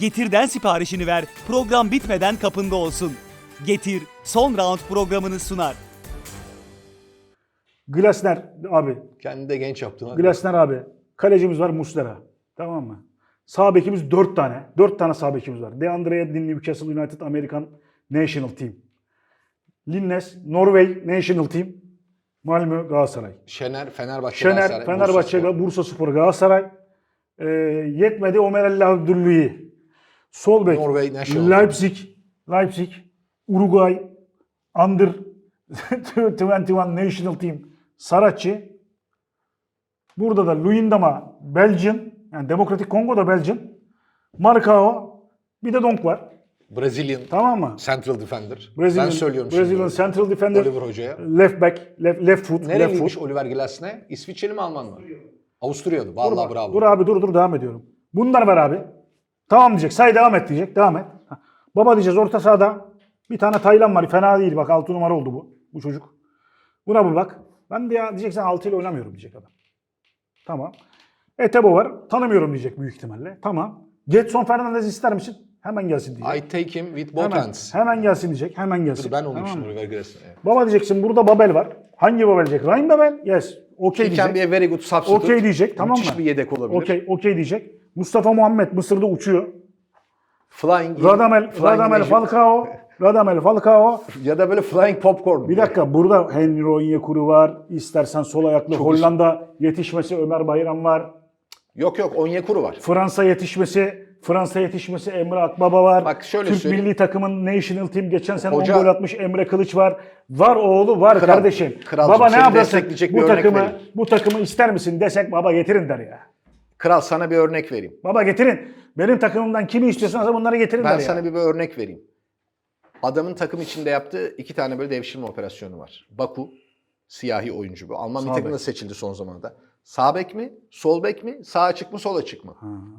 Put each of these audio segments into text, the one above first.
Getir'den siparişini ver, program bitmeden kapında olsun. Getir, son round programını sunar. Glasner abi. Kendini de genç yaptın. Glasner abi. Kalecimiz var Muslera. Tamam mı? Sağ bekimiz 4 tane. 4 tane sağ bekimiz var. DeAndre Edlin Newcastle United American National Team. Linnes Norway National Team. Malmö Galatasaray. Şener, Fenerbahçe, Şener, Galatasaray, Fenerbahçe, Bursaspor. Bursa Spor, Galatasaray. Ee, yetmedi Omer El Abdüllu'yu. Sol bek. National Leipzig, Leipzig, Uruguay, Under 21 National Team, Saratçı. Burada da Luyendama, Belgian, yani Demokratik Kongo'da Belgian. Marcao, bir de Donk var. Brazilian Tamam mı? Central Defender. Brazilian, ben söylüyorum Brazilian şimdi. Central Defender, Oliver Hoca'ya. left back, left, left foot, left Nereliymiş foot. Oliver Glasne? İsviçreli mi Alman mı? Avusturyalı. Vallahi Dur, bravo. Dur abi dur dur devam ediyorum. Bunlar var abi. Tamam diyecek. Say devam et diyecek. Devam et. Ha. Baba diyeceğiz orta sahada. Bir tane Taylan var. Fena değil. Bak 6 numara oldu bu. Bu çocuk. Buna bir bak. Ben de ya diyeceksen 6 ile oynamıyorum diyecek adam. Tamam. Etebo var. Tanımıyorum diyecek büyük ihtimalle. Tamam. Getson Fernandez ister misin? Hemen gelsin diyecek. I take him with both hemen, hands. hemen gelsin diyecek. Hemen gelsin. Dur ben onu Tamam Glasne. Evet. Baba diyeceksin burada Babel var. Hangi Babel diyecek? Ryan Babel? Yes. Okey He diyecek. can be a very good substitute. Okey diyecek, tamam Müthiş mı? bir yedek olabilir. Okey, okey diyecek. Mustafa Muhammed Mısır'da uçuyor. Flying, Radamel, flying Radamel Egypt. Falcao, Radamel Falcao. Ya da böyle flying popcorn. Bir dakika burada Henry Onyekuru var. İstersen sol ayaklı Çok Hollanda yetişmesi Ömer Bayram var. Yok yok Onyekuru var. Fransa yetişmesi Fransa yetişmesi Emre Akbaba var. Bak şöyle Türk söyleyeyim. milli takımın National Team geçen sene Hoca- 10 gol atmış Emre Kılıç var. Var oğlu var Kral, kardeşim. kralcığım, baba ne yaparsın? Bu takımı vereyim. bu takımı ister misin desek baba getirin der ya. Kral sana bir örnek vereyim. Baba getirin. Benim takımımdan kimi istiyorsanız bunları getirin Ben der ya. sana bir, bir örnek vereyim. Adamın takım içinde yaptığı iki tane böyle devşirme operasyonu var. Baku, siyahi oyuncu bu. Alman Sağ bir takımda seçildi son zamanda. Sağ bek mi, sol bek mi, sağ açık mı, sol açık mı?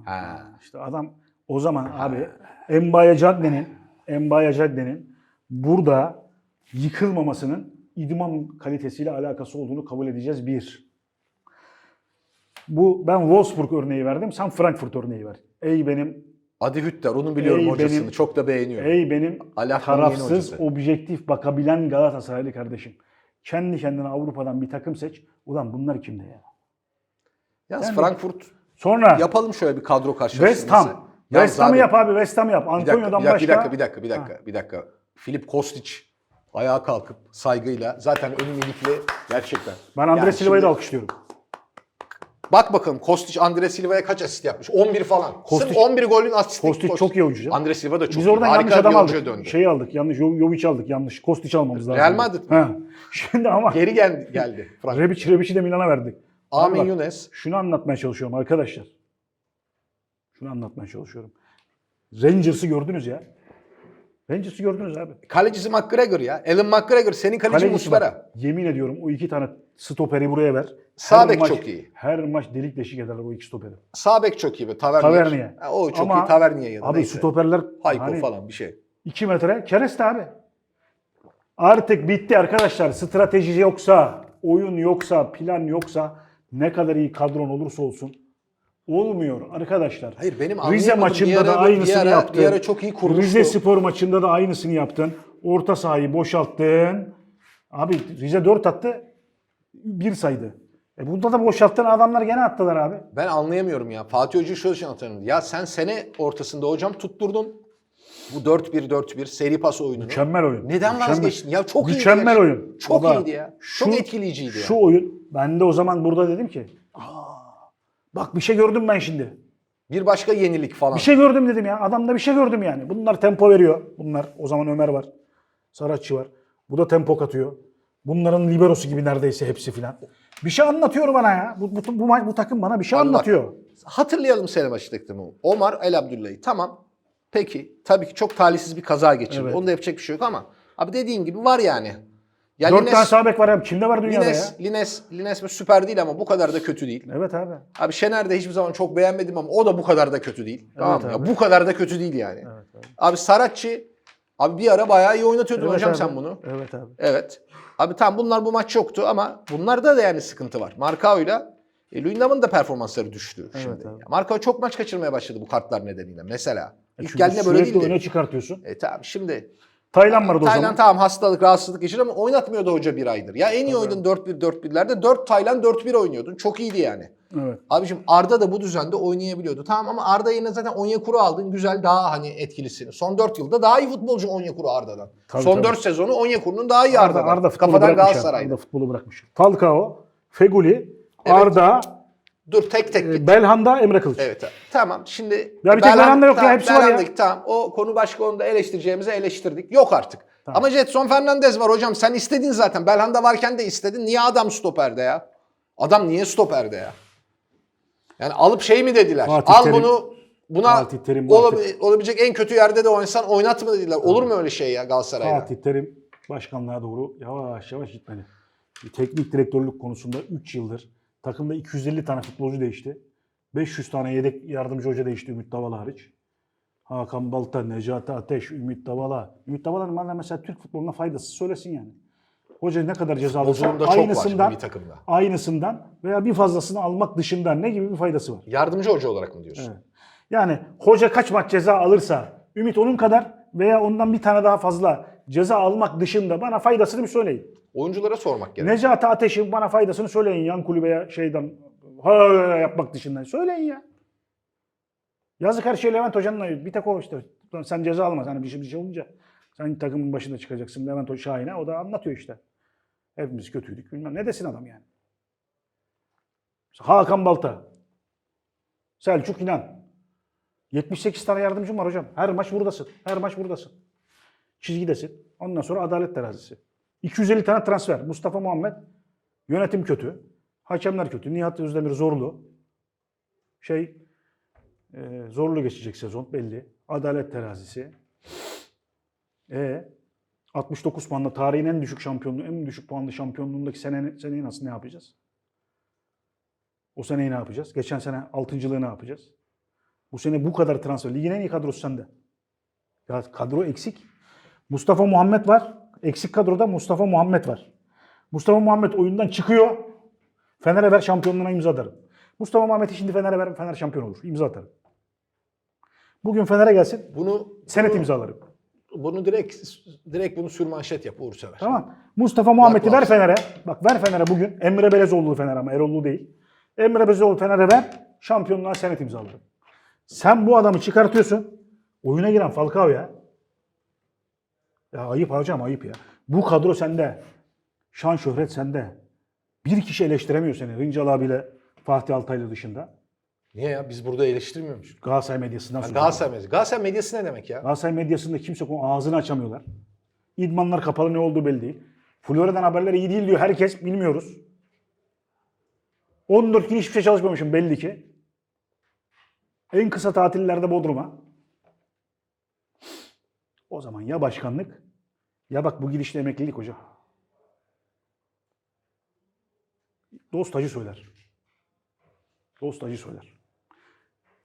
Ha. İşte adam o zaman abi Embaya Cadde'nin Embaya Cadde'nin burada yıkılmamasının idman kalitesiyle alakası olduğunu kabul edeceğiz bir. Bu ben Wolfsburg örneği verdim. Sen Frankfurt örneği ver. Ey benim Adi Hütter, onu biliyorum Ey hocasını. benim- Çok da beğeniyorum. ey benim Ali Akman'ın yeni tarafsız, objektif bakabilen Galatasaraylı kardeşim. Kendi kendine Avrupa'dan bir takım seç. Ulan bunlar kimde ya? Yalnız Yani- Frankfurt Sonra yapalım şöyle bir kadro karşılaştırması. West Ham. Yalnız West Ham'ı yap abi. West Ham'ı yap. Bir dakika, Antonio'dan bir dakika, başka. bir dakika, bir dakika, bir dakika, bir dakika. Filip Kostic ayağa kalkıp saygıyla zaten önü minikli gerçekten. Ben Andre Yani Silva'yı da alkışlıyorum. Bak bakalım Kostic Andre Silva'ya kaç asist yapmış? 11 falan. Kostic- Sırf 11 golün asisti. Kostic çok iyi oyuncu. Andre Silva da çok Biz iyi. oradan Harika yanlış adam aldık. döndü. Şeyi aldık. Yanlış. Jo- Jovic aldık. Yanlış. Kostić almamız lazım. Real Madrid mi? Şimdi ama Geri gel, geldi. Rebic, Rebic'i de Milan'a verdik. Amin bak, Younes. Şunu anlatmaya çalışıyorum arkadaşlar. Şunu anlatmaya çalışıyorum. Rangers'ı gördünüz ya. Rangers'ı gördünüz abi. Kalecisi McGregor ya. Alan McGregor senin kaleci Kalecisi Muslera. bak, Yemin ediyorum o iki tane stoperi buraya ver. Sağ bek maç- çok iyi. Her maç delik deşik ederler o iki stoperi. Sağ bek çok iyi be. Tavernier. Ha, o çok Ama iyi. Tavernier ya da Abi neyse. stoperler Hayko hani falan bir şey. 2 metre kereste abi. Artık bitti arkadaşlar. Strateji yoksa, oyun yoksa, plan yoksa ne kadar iyi kadron olursa olsun olmuyor arkadaşlar. Hayır benim Rize maçında Bir ara- da aynısını bir ara, yaptın. Bir ara çok iyi kurmuştu. Rize Spor maçında da aynısını yaptın. Orta sahayı boşalttın. Abi Rize 4 attı. 1 saydı. E bunda da boşalttın adamlar gene attılar abi. Ben anlayamıyorum ya. Fatih Hoca'yı şöyle şey anlatıyorum. Ya sen sene ortasında hocam tutturdun. Bu 4-1-4-1 seri pas oyununu. Mükemmel oyun. Neden Mükemmel. vazgeçtin? Ya çok iyiydi Mükemmel oyun. Çok Baba, iyiydi ya. Çok etkileyiciydi ya. Şu oyun ben de o zaman burada dedim ki Aa, bak bir şey gördüm ben şimdi. Bir başka yenilik falan. Bir şey gördüm dedim ya. Adamda bir şey gördüm yani. Bunlar tempo veriyor. Bunlar o zaman Ömer var. Saratçı var. Bu da tempo katıyor. Bunların liberosu gibi neredeyse hepsi filan. Bir şey anlatıyor bana ya. Bu, bu, bu, bu takım bana bir şey Abi bak, anlatıyor. Hatırlayalım sene başı takımı. Omar El Abdullah'ı. Tamam. Peki. Tabii ki çok talihsiz bir kaza geçirdi. Evet. Onda yapacak bir şey yok ama abi dediğin gibi var yani. Ya Dört Lines, tane sağ bek var ya. Kimde var dünyada Lines, ya? Lines, Lines süper değil ama bu kadar da kötü değil. Evet abi. Abi Şener de hiçbir zaman çok beğenmedim ama o da bu kadar da kötü değil. tamam mı? abi. Ya bu kadar da kötü değil yani. Evet abi. Abi Saratçı abi bir ara bayağı iyi oynatıyordun Evet hocam abi. sen bunu. Evet abi. Evet. Abi tamam bunlar bu maç yoktu ama bunlarda da yani sıkıntı var. Markao'yla e, Luyendam'ın da performansları düştü şimdi. abi. Markao çok maç kaçırmaya başladı bu kartlar nedeniyle mesela. İlk Çünkü geldiğinde böyle sürekli değildi. öne çıkartıyorsun. E tamam şimdi Taylan vardı o Taylan zaman. tamam hastalık, rahatsızlık geçirdi ama oynatmıyordu hoca bir aydır. Ya en iyi oynadın 4-1-4-1'lerde 4 Taylan 4-1 oynuyordun. Çok iyiydi yani. Evet. Abicim Arda da bu düzende oynayabiliyordu. Tamam ama Arda yerine zaten Onyekuru aldın. Güzel daha hani etkilisini. Son 4 yılda daha iyi futbolcu Onyekuru Arda'dan. Tabii, Son tabii. 4 sezonu Onyekuru'nun daha iyi Arda, Arda'dan. Arda futbolu Kafadan bırakmış. Galatasaray'da. Arda futbolu bırakmış. Falcao, Feguli, Evet. Arda, Dur tek tek e, git. Belhanda, Emre Kılıç. Evet tamam şimdi Ya bir tek Belhanda yok ya, tamam, hepsi var ya. Tamam o konu başka onu da eleştireceğimize eleştirdik. Yok artık. Ama Jetson Fernandez var hocam sen istedin zaten. Belhanda varken de istedin. Niye adam stoperde ya? Adam niye stoperde ya? Yani alıp şey mi dediler? Fatih Al Terim- bunu buna Fatih Terim olab- artık- olabilecek en kötü yerde de oynasan oynat mı dediler. Olur mu öyle şey ya Galatasaray'da? Fatih Terim başkanlığa doğru yavaş yavaş gitmeli. Teknik direktörlük konusunda 3 yıldır takımda 250 tane futbolcu değişti. 500 tane yedek yardımcı hoca değişti Ümit Davala hariç. Hakan Balta, Necati Ateş, Ümit Davala. Ümit Davala'nın bana mesela Türk futboluna faydası söylesin yani. Hoca ne kadar ceza alırsa aynısından, bir takımda. aynısından veya bir fazlasını almak dışında ne gibi bir faydası var? Yardımcı hoca olarak mı diyorsun? Evet. Yani hoca kaç maç ceza alırsa Ümit onun kadar veya ondan bir tane daha fazla ceza almak dışında bana faydasını bir söyleyin. Oyunculara sormak gerek. Necati Ateş'in bana faydasını söyleyin yan kulübeye şeyden ha yapmak dışında. Söyleyin ya. Yazık her şey Levent Hoca'nın bir tek o işte. Sen ceza almaz. Hani bir şey, bir şey olunca sen takımın başında çıkacaksın Levent Hoca Şahin'e. O da anlatıyor işte. Hepimiz kötüydük bilmem. Ne desin adam yani. Hakan Balta. Selçuk İnan. 78 tane yardımcım var hocam. Her maç buradasın. Her maç buradasın. Çizgidesin. Ondan sonra adalet terazisi. 250 tane transfer. Mustafa Muhammed. Yönetim kötü. Hakemler kötü. Nihat Özdemir zorlu. Şey e, zorlu geçecek sezon belli. Adalet terazisi. E 69 puanla tarihin en düşük şampiyonluğu, en düşük puanlı şampiyonluğundaki sene, seneyi nasıl ne yapacağız? O seneyi ne yapacağız? Geçen sene altıncılığı ne yapacağız? Bu sene bu kadar transfer. Ligin en iyi kadrosu sende. Ya kadro eksik. Mustafa Muhammed var. Eksik kadroda Mustafa Muhammed var. Mustafa Muhammed oyundan çıkıyor. Fener'e ver şampiyonluğuna imza atarım. Mustafa Muhammed'i şimdi Fener'e ver Fener şampiyon olur. İmza atarım. Bugün Fener'e gelsin. Bunu Senet bunu- imzalarım. Bunu direkt direkt bunu sürmanşet yap Uğur Sever. Tamam. Mustafa Muhammed'i ver. Fener'e. Bak ver Fener'e bugün. Emre Belezoğlu Fener ama Erollu değil. Emre Belezoğlu Fener'e ver. Şampiyonluğa senet imzalarım. Sen bu adamı çıkartıyorsun. Oyuna giren Falcao ya. Ya ayıp hocam ayıp ya. Bu kadro sende. Şan şöhret sende. Bir kişi eleştiremiyor seni. Rincal abiyle Fatih Altaylı dışında. Niye ya? Biz burada eleştirmiyor muyuz? Galatasaray medyasından Ya sonra. Galatasaray medyası. Galatasaray medyası ne demek ya? Galatasaray medyasında kimse konu- ağzını açamıyorlar. İdmanlar kapalı ne olduğu belli değil. Florya'dan haberler iyi değil diyor herkes bilmiyoruz. 14 gün hiçbir şey çalışmamışım belli ki. En kısa tatillerde Bodrum'a. O zaman ya başkanlık ya bak bu gidişle emeklilik hocam. Dost acı söyler. Dost acı söyler.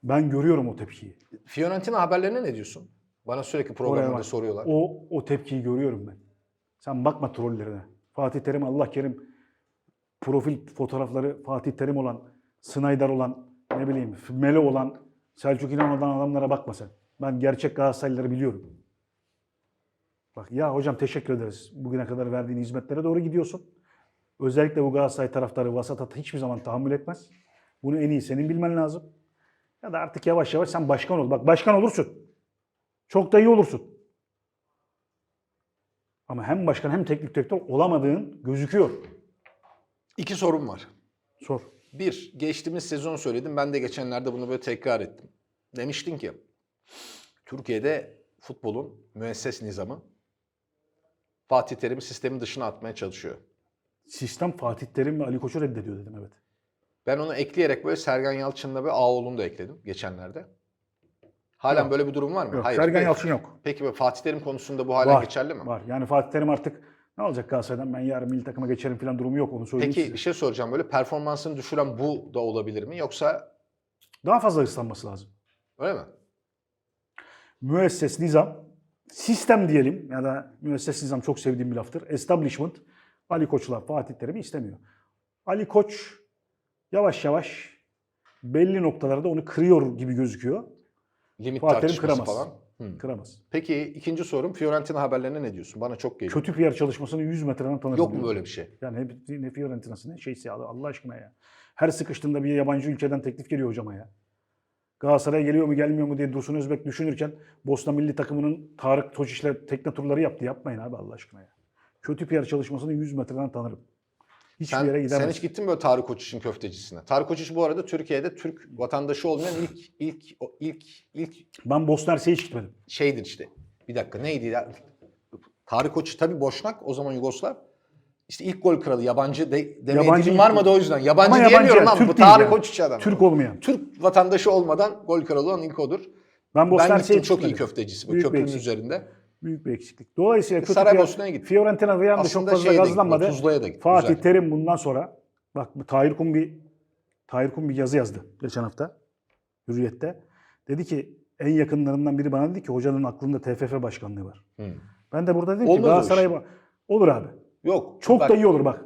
Ben görüyorum o tepkiyi. Fiorentina haberlerine ne diyorsun? Bana sürekli bak. soruyorlar. O, o tepkiyi görüyorum ben. Sen bakma trollerine. Fatih Terim, Allah kerim profil fotoğrafları Fatih Terim olan, Snyder olan, ne bileyim Melo olan, Selçuk İnan olan adamlara bakma sen. Ben gerçek Galatasaraylıları biliyorum. Bak ya hocam teşekkür ederiz. Bugüne kadar verdiğin hizmetlere doğru gidiyorsun. Özellikle bu Galatasaray taraftarı vasatata hiçbir zaman tahammül etmez. Bunu en iyi senin bilmen lazım. Ya da artık yavaş yavaş sen başkan ol. Bak başkan olursun. Çok da iyi olursun. Ama hem başkan hem teknik direktör olamadığın gözüküyor. İki sorum var. Sor. Bir, geçtiğimiz sezon söyledim. Ben de geçenlerde bunu böyle tekrar ettim. Demiştin ki Türkiye'de futbolun müesses nizamı Fatih Terim'i sistemin dışına atmaya çalışıyor. Sistem Fatih Terim ve Ali Koç'u reddediyor dedim evet. Ben onu ekleyerek böyle Sergen Yalçın'la ve Ağoğlu'nu da ekledim geçenlerde. Halen Yok. böyle bir durum var mı? Yok, Hayır. Sergen Peki- Yalçın yok. Peki Fatih Terim konusunda bu hala var, geçerli mi? Var. Yani Fatih Terim artık ne olacak Galatasaray'dan ben yarın milli takıma geçerim falan durumu yok onu söyleyeyim Peki size. bir şey soracağım böyle performansını düşüren bu da olabilir mi yoksa Daha fazla ıslanması lazım. öyle mi? Müesses nizam, sistem diyelim ya da müesses nizam çok sevdiğim bir laftır. Establishment, Ali Koç'la Fatih Terim'i istemiyor. Ali Koç yavaş yavaş belli noktalarda onu kırıyor gibi gözüküyor. Limit Fatih Terim kıramaz. falan. Hı. Kıramaz. Peki ikinci sorum Fiorentina haberlerine ne diyorsun? Bana çok geliyor. Kötü PR çalışmasını 100 metreden tanırım. Yok mu böyle bir şey? Yani hep ne Fiorentina'sı ne şeysi Allah aşkına ya. Her sıkıştığında bir yabancı ülkeden teklif geliyor hocama ya. Galatasaray'a geliyor mu gelmiyor mu diye Dursun Özbek düşünürken Bosna milli takımının Tarık Toçiş'le tekne turları yaptı. Yapmayın abi Allah aşkına ya. Kötü PR çalışmasını 100 metreden tanırım. Hiçbir Sen, yere gidemez. sen hiç gittin mi böyle Tarık Koçiş'in köftecisine? Tarık Koçiş bu arada Türkiye'de Türk vatandaşı olmayan ilk ilk ilk ilk Ben Bosna Hersek'e hiç gitmedim. şeydir işte. Bir dakika neydi ya? Tarık Koçiş tabii Boşnak o zaman Yugoslav. İşte ilk gol kralı yabancı de, demeye Yabancı dilim varmadı o yüzden. Yabancı Ama yabancı diyemiyorum ya, lan Türk bu Tarık ya. Koçiş adam. Türk olmayan. Türk vatandaşı olmadan gol kralı olan ilk odur. Ben ben gittim hiç çok iyi köftecisi bu Büyük köprünün eksik. üzerinde. Büyük bir eksiklik. Dolayısıyla kötü Saraybosna'ya PR gittim. Fiorentina Viyana'da çok fazla gazlanmadı. Fatih güzel. Terim bundan sonra bak bu Tahir Kum bir Tahir Kum bir yazı yazdı geçen hafta Hürriyet'te. Dedi ki en yakınlarından biri bana dedi ki hocanın aklında TFF başkanlığı var. Hı. Ben de burada dedim Olmaz ki o Galatasaray iş. ba- olur abi. Yok. Çok bak, da iyi olur bak.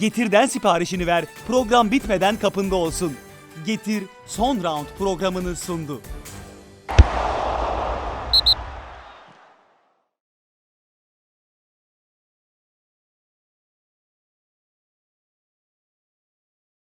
Getir'den siparişini ver, program bitmeden kapında olsun. Getir son round programını sundu.